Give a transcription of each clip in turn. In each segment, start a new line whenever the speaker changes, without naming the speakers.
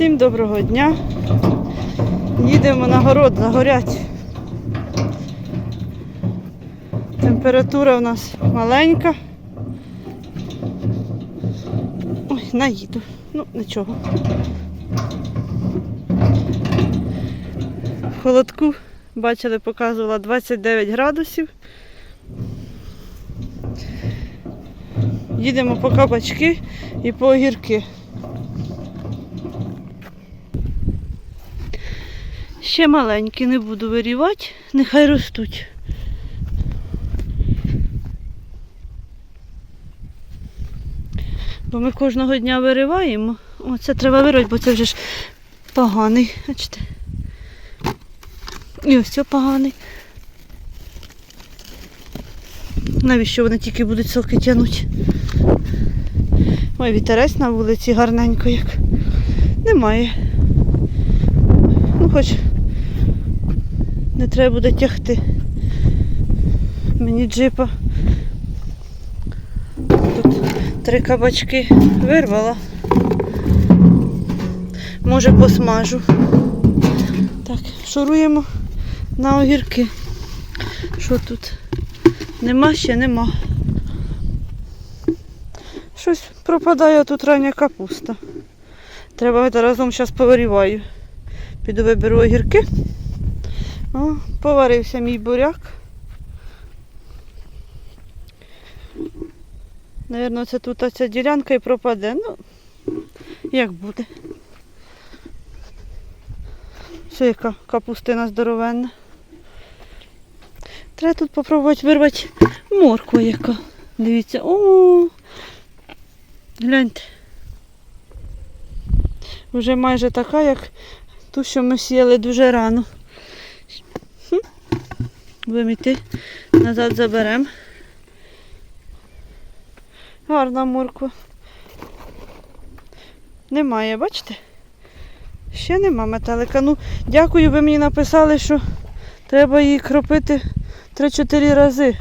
Всім доброго дня. Їдемо на город загорять. Температура у нас маленька. Ой, наїду. Ну, нічого. В холодку, бачили, показувала 29 градусів. Їдемо по кабачки і по огірки. Ще маленькі, не буду вирівати, нехай ростуть. Бо ми кожного дня вириваємо. О, це треба вирвати, бо це вже ж поганий. Бачите? І ось це поганий. Навіщо вони тільки будуть соки тягнути? Ой, вітерець на вулиці гарненько як. Немає. Ну, хоч не треба буде тягти. Мені джипа. Тут три кабачки вирвала. Може посмажу. Так, шуруємо на огірки. Що тут? Нема ще нема. Щось пропадає тут рання капуста. Треба разом зараз повиріваю. Піду виберу огірки. О, поварився мій буряк. Наверно, це тут ця ділянка і пропаде. Ну, як буде. Все, яка капустина здоровенна. Треба тут попробувати вирвати моркву яка. Дивіться, о, гляньте. Вже майже така, як ту, що ми сіяли дуже рано. Будемо йти, назад заберемо. Гарна морква. Немає, бачите? Ще нема метелика. Ну, дякую, ви мені написали, що треба її кропити 3-4 рази.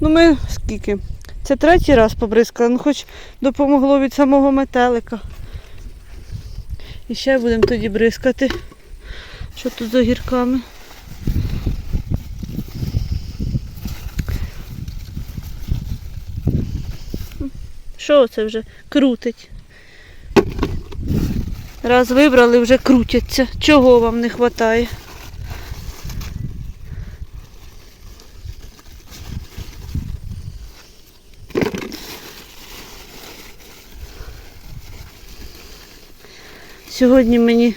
Ну ми скільки? Це третій раз побризкали, ну хоч допомогло від самого метелика. І ще будемо тоді бризкати. Що тут з огірками? Що це вже крутить? Раз вибрали, вже крутяться. Чого вам не вистачає? Сьогодні мені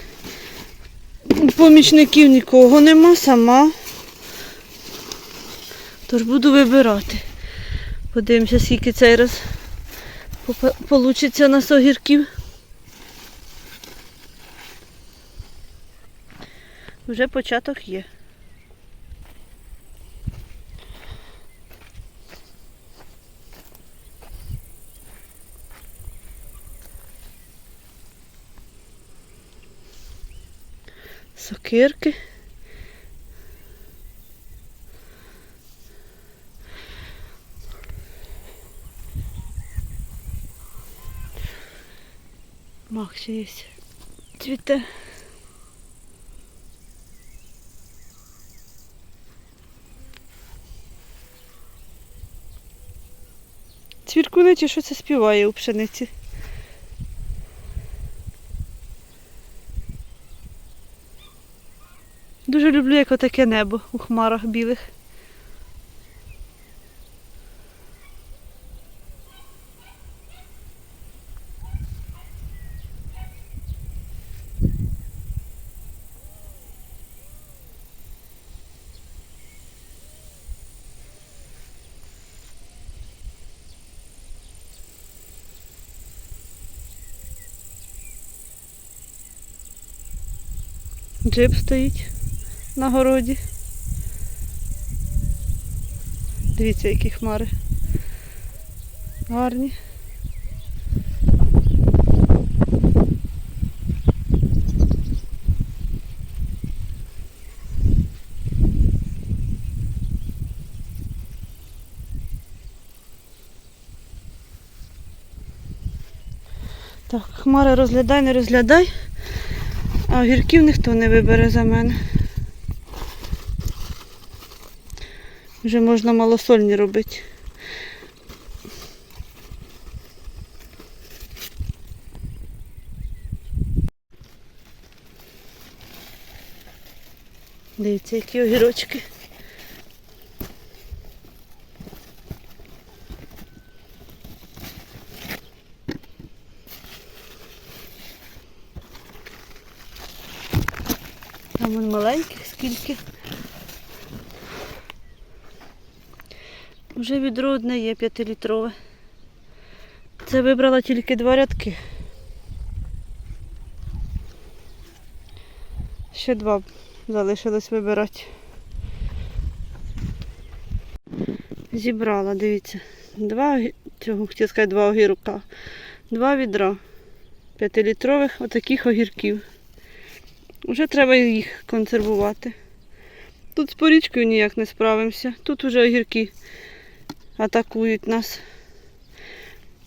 помічників нікого нема, сама. Тож буду вибирати. Подивимося, скільки цей раз вийде на огірків. Вже початок є. Сокирки. Мах ще є. Цвіте. Цвіркуни чи що це співає у пшениці? Дуже люблю, як отаке небо у хмарах білих. Джип стоїть на городі. Дивіться, які хмари. Гарні. Так, хмари розглядай, не розглядай. А огірків ніхто не вибере за мене. Вже можна малосольні робити. Дивіться, які огірочки. Там вон маленьких скільки. Вже відро одне є п'ятилітрове. Це вибрала тільки два рядки. Ще два залишилось вибирати. Зібрала, дивіться. Два цього хотів сказати два огірка. Два відра п'ятилітрових отаких огірків. Вже треба їх консервувати. Тут з порічкою ніяк не справимося. Тут вже огірки атакують нас.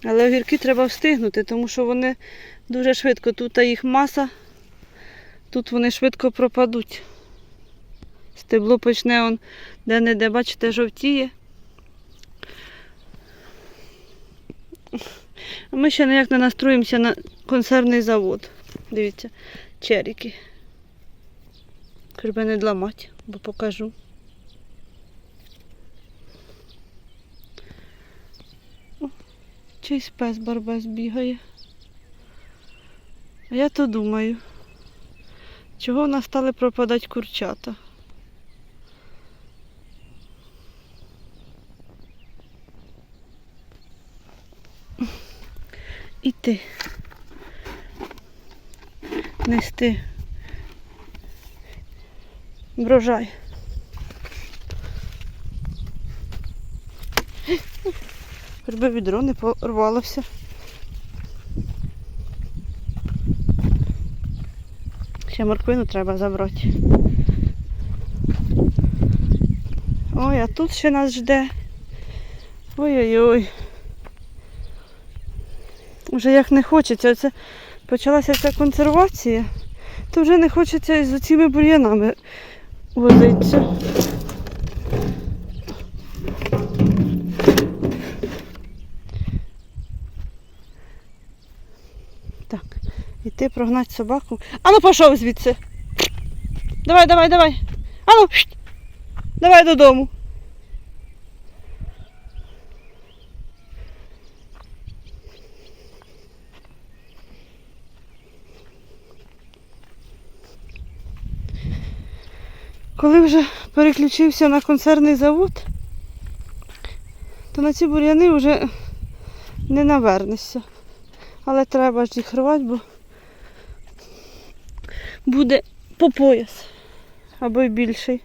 Але огірки треба встигнути, тому що вони дуже швидко. Тут їх маса, тут вони швидко пропадуть. Стебло почне он де-не-де, бачите, жовтіє. А ми ще ніяк не настроїмося на консервний завод. Дивіться, черіки. Хоч би не дламати, бо покажу. Чийсь пес барбес бігає. А я то думаю, чого в нас стали пропадати курчата. Іти. Нести врожай. Хоч би відро не порвалося. Ще морквину треба забрати. Ой, а тут ще нас жде. Ой-ой-ой. Вже як не хочеться. Оце почалася ця консервація, то вже не хочеться із цими бур'янами возитися. Так, іти прогнати собаку. Ану пішов звідси. Давай, давай, давай. Ану, пшт. давай додому. Коли вже переключився на консервний завод, то на ці бур'яни вже не навернешся. Але треба ж їх рвати, бо буде по пояс або й більший.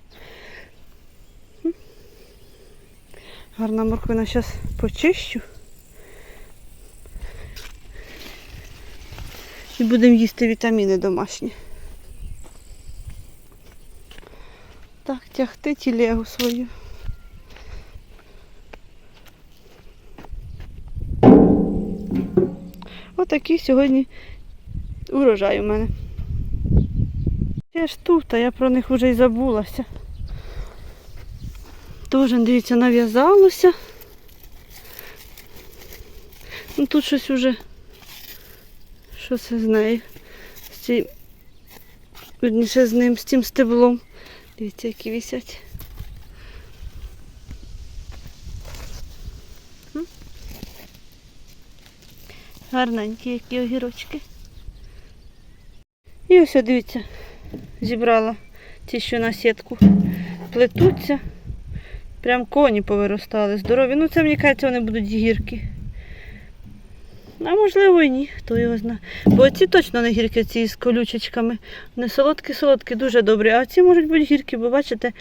Гарна морквина зараз почищу. І будемо їсти вітаміни домашні. Так, тягти тілегу свою. Отакий сьогодні урожай у мене. Я ж тут, а я про них вже й забулася. Тоже, дивіться, нав'язалося. Ну тут щось уже. Що це з нею? З цим, з ним, з цим стеблом. Дивіться, які висять. Гарненькі які огірочки. І ось, дивіться, зібрала ті, що на сітку плетуться. Прям коні повиростали, здорові. Ну це мені кажеться, вони будуть гірки. А можливо і ні, хто його знає. Бо ці точно не гірки, ці з колючечками. Не солодкі-солодкі, дуже добрі. А ці можуть бути гіркі, бо бачите,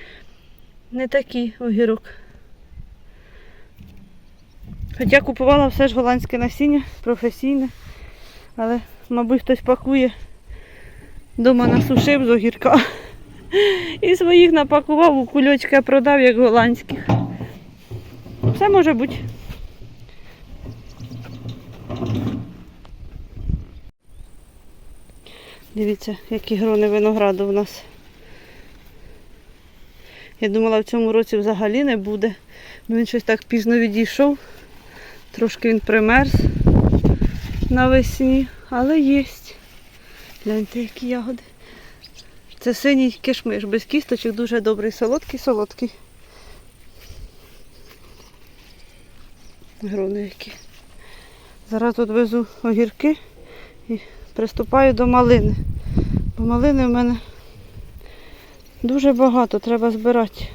не такий огірок. Хоча купувала все ж голландське насіння, професійне. Але, мабуть, хтось пакує. Дома насушив з огірка. І своїх напакував у кульочки продав, як голландських. Все може бути. Дивіться, які грони винограду в нас. Я думала, в цьому році взагалі не буде, він щось так пізно відійшов. Трошки він примерз навесні, але є. Гляньте, які ягоди. Це синій кишмиш, без кісточок, дуже добрий, солодкий, солодкий. Грони які. Зараз тут везу огірки і приступаю до малини. Бо малини в мене дуже багато, треба збирати.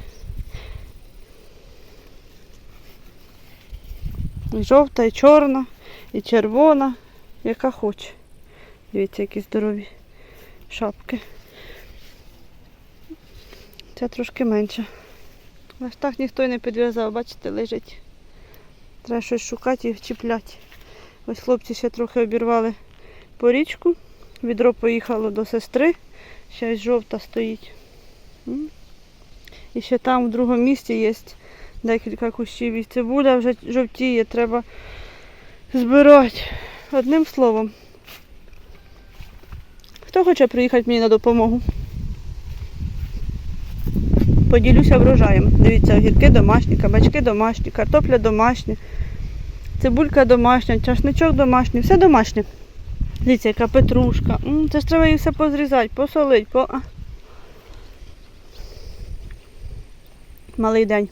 І жовта, і чорна, і червона, яка хоче. Дивіться, які здорові шапки. Ця трошки менша. Аж так ніхто й не підв'язав, бачите, лежить. Треба щось шукати і чіпляти. Ось хлопці ще трохи обірвали порічку. Відро поїхало до сестри. Ще жовта стоїть. І ще там в другому місці є декілька кущів. І цибуля вже жовтіє, треба збирати. Одним словом. Хто хоче приїхати мені на допомогу? Поділюся врожаєм. Дивіться, огірки домашні, кабачки домашні, картопля домашня, цибулька домашня, чашничок домашній, все домашнє. Дивіться, яка петрушка. Це ж треба її все позрізати, посолити, по... Малий день.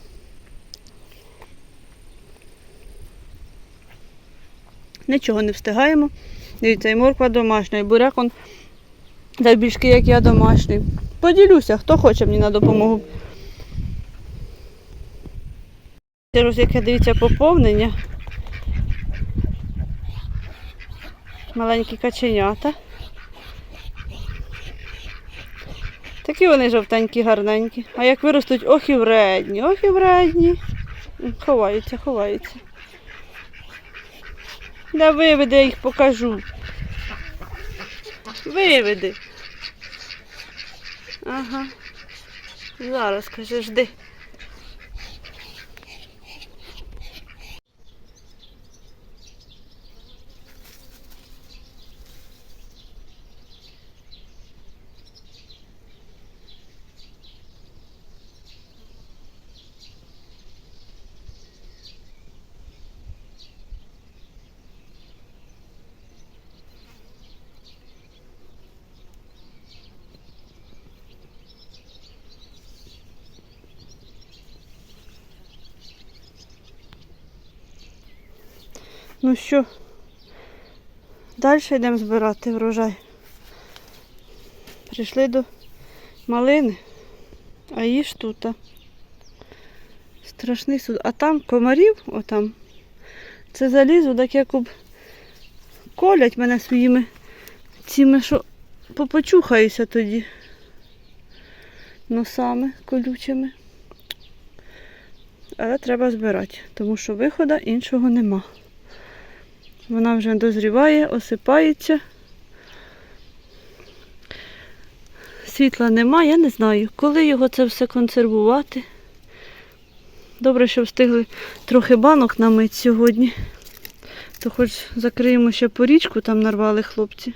Нічого не встигаємо. Дивіться, і морква домашня, і буряк он завбільшки, як я домашній. Поділюся, хто хоче мені на допомогу. Це яке дивіться поповнення. Маленькі каченята. Такі вони жовтенькі, гарненькі. А як виростуть, ох і вредні, ох і вредні. Ховаються, ховаються. Да виведи, я їх покажу. Виведи. Ага. Зараз, каже, жди. Ну що, далі йдемо збирати врожай. Прийшли до малини, а їж тут. Страшний суд. А там комарів, отам, це залізо, так як колять мене своїми цими, що попочухаюся тоді носами колючими. Але треба збирати, тому що виходу іншого нема. Вона вже дозріває, осипається. Світла нема, я не знаю, коли його це все консервувати. Добре, що встигли трохи банок намити сьогодні. То хоч закриємо ще порічку, там нарвали хлопці.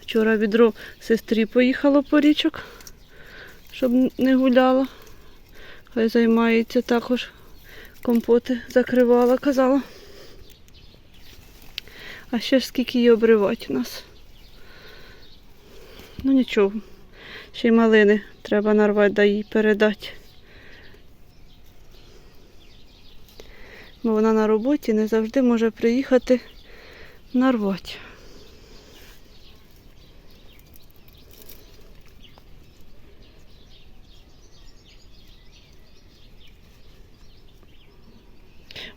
Вчора відро сестрі поїхало порічок, щоб не гуляла. Хай займається також. Компоти закривала, казала. А ще ж скільки її обривати у нас. Ну нічого. Ще й малини треба нарвати да їй передати. Бо вона на роботі не завжди може приїхати нарвати.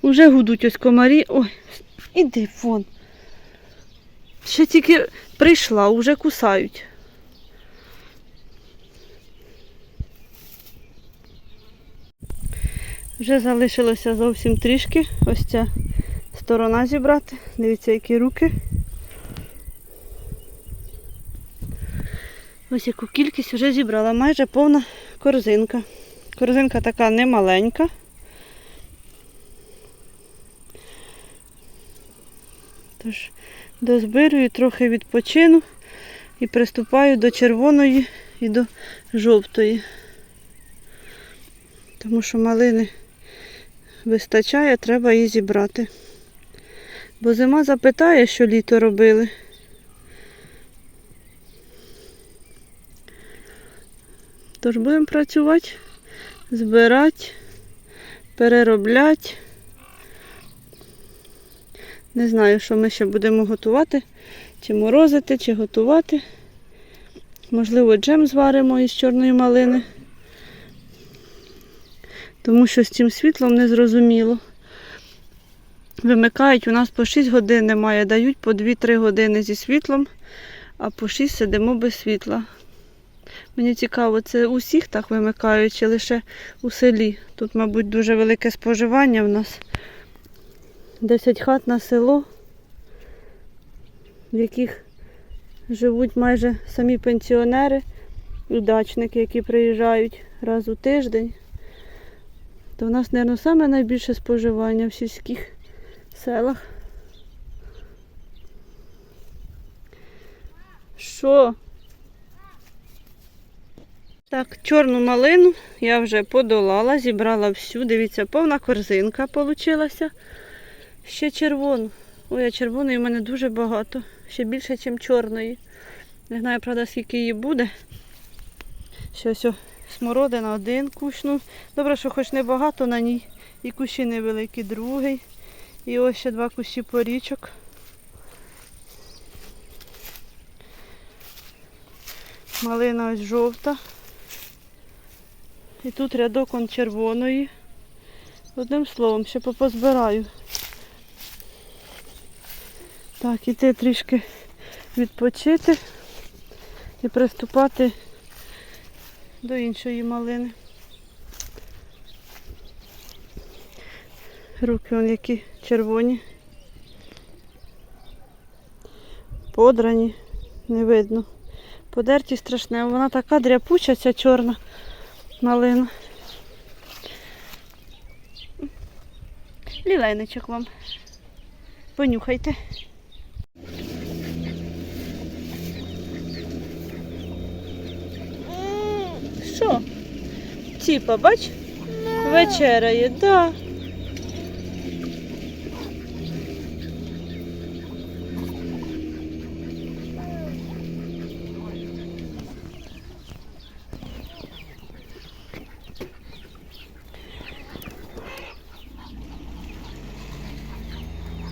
Уже гудуть ось комарі. Ой, іди вон. Ще тільки прийшла, уже кусають. Вже залишилося зовсім трішки. Ось ця сторона зібрати. Дивіться, які руки. Ось яку кількість вже зібрала. Майже повна корзинка. Корзинка така немаленька. Тож Дозбирую, трохи відпочину і приступаю до червоної і до жовтої. Тому що малини вистачає, треба її зібрати. Бо зима запитає, що літо робили. Тож будемо працювати, збирати, переробляти. Не знаю, що ми ще будемо готувати, чи морозити, чи готувати. Можливо, джем зваримо із чорної малини. Тому що з цим світлом не зрозуміло. Вимикають у нас по 6 годин немає, дають по 2-3 години зі світлом, а по 6 сидимо без світла. Мені цікаво, це усіх так вимикають чи лише у селі. Тут, мабуть, дуже велике споживання в нас. 10 хат на село, в яких живуть майже самі пенсіонери і дачники, які приїжджають раз у тиждень. То в нас, мабуть, саме найбільше споживання в сільських селах. Що? Так, чорну малину я вже подолала, зібрала всю. Дивіться, повна корзинка получилася. Ще червону. Ой, а червоної в мене дуже багато. Ще більше, ніж чорної. Не знаю, правда, скільки її буде. Ще ось смородина один кущ. Ну, добре, що хоч небагато на ній. І кущі невеликі, другий. І ось ще два кущі порічок. Малина ось жовта. І тут рядок он червоної. Одним словом, ще попозбираю. Так, іти трішки відпочити і приступати до іншої малини. Руки вон які червоні. Подрані, не видно. Подерті страшне, вона така дряпуча, ця чорна малина. Лілейничок вам. Понюхайте. Що? Ціпа, бач? Вечеряє, да.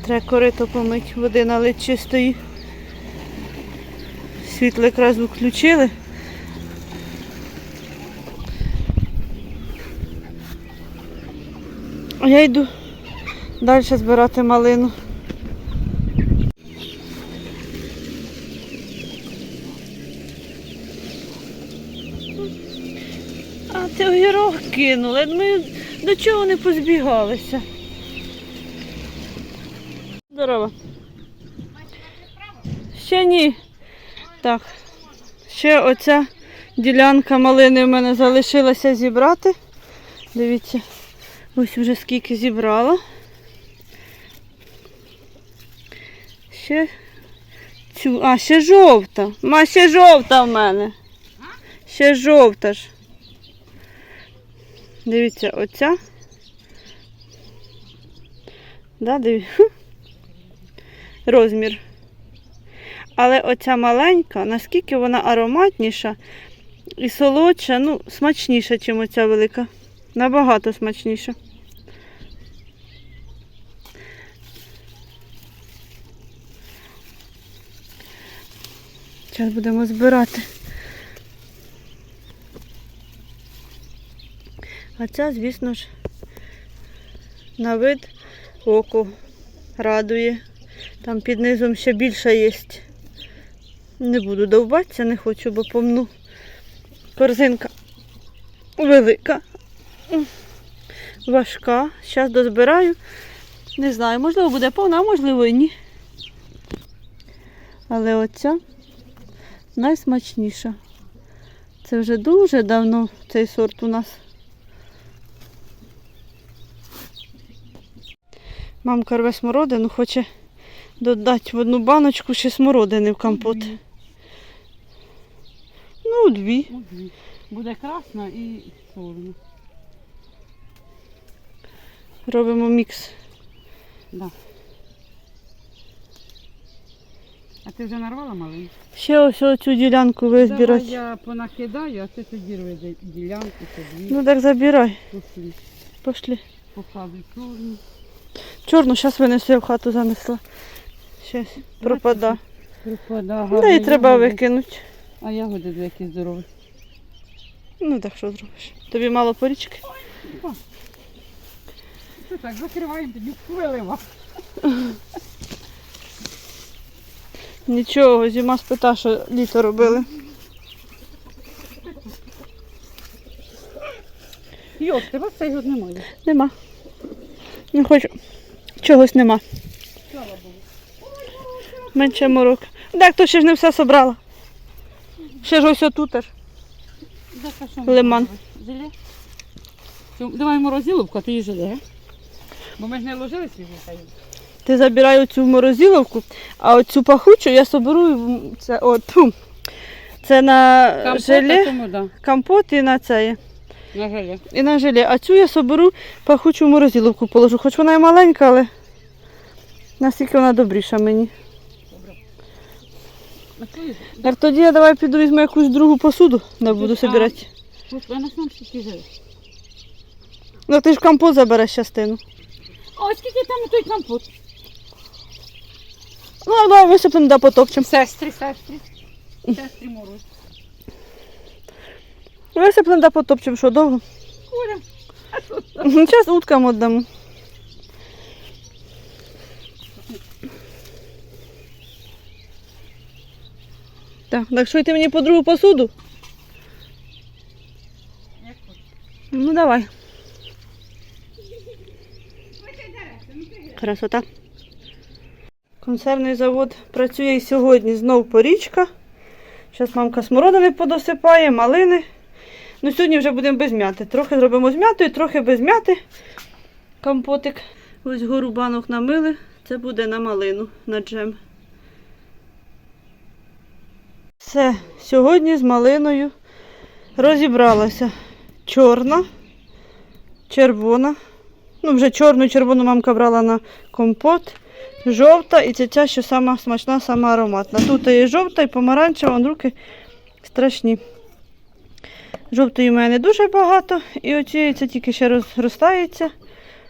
Треба корито помить, води налить чистої. Світло якраз включили. А я йду далі збирати малину. А ти огірок кинули. Ми до чого не позбігалися. Здорово. Ще ні. Так. Ще оця ділянка малини в мене залишилася зібрати. Дивіться, ось вже скільки зібрала. Ще цю. А, ще жовта. Ма, ще жовта в мене. Ще жовта ж. Дивіться, оця. Да, дивіться. Розмір. Але оця маленька, наскільки вона ароматніша і солодша, ну, смачніша, ніж оця велика. Набагато смачніша. Зараз будемо збирати. А ця, звісно ж, на вид око радує. Там під низом ще більше є. Не буду довбатися, не хочу, бо помну. Корзинка велика, важка. Зараз дозбираю. Не знаю, можливо буде повна, а можливо і ні. Але оця найсмачніша. Це вже дуже давно цей сорт у нас. Мамка рве смородину, хоче додати в одну баночку ще смородини в компот.
Дві.
Ну, дві.
Ну, дві. Буде красна і чорна.
Робимо мікс.
Да. А ти вже нарвала маленьку?
Ще ось цю ділянку
Давай
визбирати.
я понакидаю, а ти тоді роби ділянку собі.
Ну так забирай.
Пошли.
Пошли.
Покладу чорну.
Чорну зараз винесу, я в хату занесла. Щас пропада.
Припада,
Да і треба викинути.
А ягоди де які здорові.
Ну так що зробиш? Тобі мало порічки?
Що так, закриваємо, тоді вилива.
Нічого, зима спита, що літо робили.
Йоп, тебе цей год немає.
Нема. Не хочу. Чогось нема.
Слава.
Менше морок. Так, то ще ж не все собрала. Ще ж ось отут. аж.
Желе? Давай морозиловку, а ти її желе. Бо ми ж не ложили свіжу чаю.
Ти забирай цю морозиловку, а оцю пахучу я соберу в- це, о, тьфу. це на
Там
желе,
Тому, да,
компот і на це.
на желе.
І на желе. А цю я соберу пахучу морозиловку положу. Хоч вона і маленька, але наскільки вона добріша мені. Так тоді я давай піду візьму якусь другу посуду, не буду
скільки желе.
Ну ти ж компот забереш частину.
О, скільки там той компот?
Ну, а давай висипемо да потопчемо.
Сестри, сестри. Сестри мороз.
Висипемо да потопчемо, що довго.
Коля.
Зараз уткам віддамо. Так, так що йти мені по другу посуду? Ну давай. Красота. Консервний завод працює і сьогодні знов порічка. Зараз мамка смородини подосипає, малини. Ну сьогодні вже будемо без м'яти. Трохи зробимо з м'ятою, трохи без м'яти. Компотик. Ось гору банок намили. Це буде на малину, на джем. Все, сьогодні з малиною розібралася. Чорна, червона. Ну, вже чорну і червону мамка брала на компот. Жовта і це ця, що сама смачна, сама ароматна. Тут є жовта і помаранчева, руки страшні. Жовтої в мене дуже багато, і оцієї це тільки ще розростається.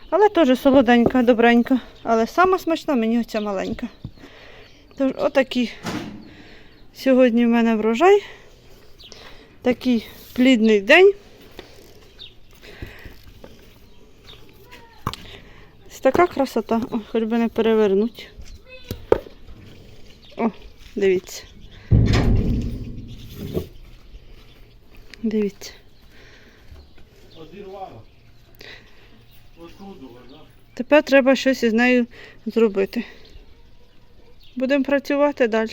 Але теж солоденька, добренька. Але сама смачна мені оця маленька. Тож, отакий сьогодні в мене врожай. Такий плідний день. Ось така красота. О, хоч би не перевернуть. О, дивіться. Дивіться. Тепер треба щось із нею зробити. Будемо працювати далі.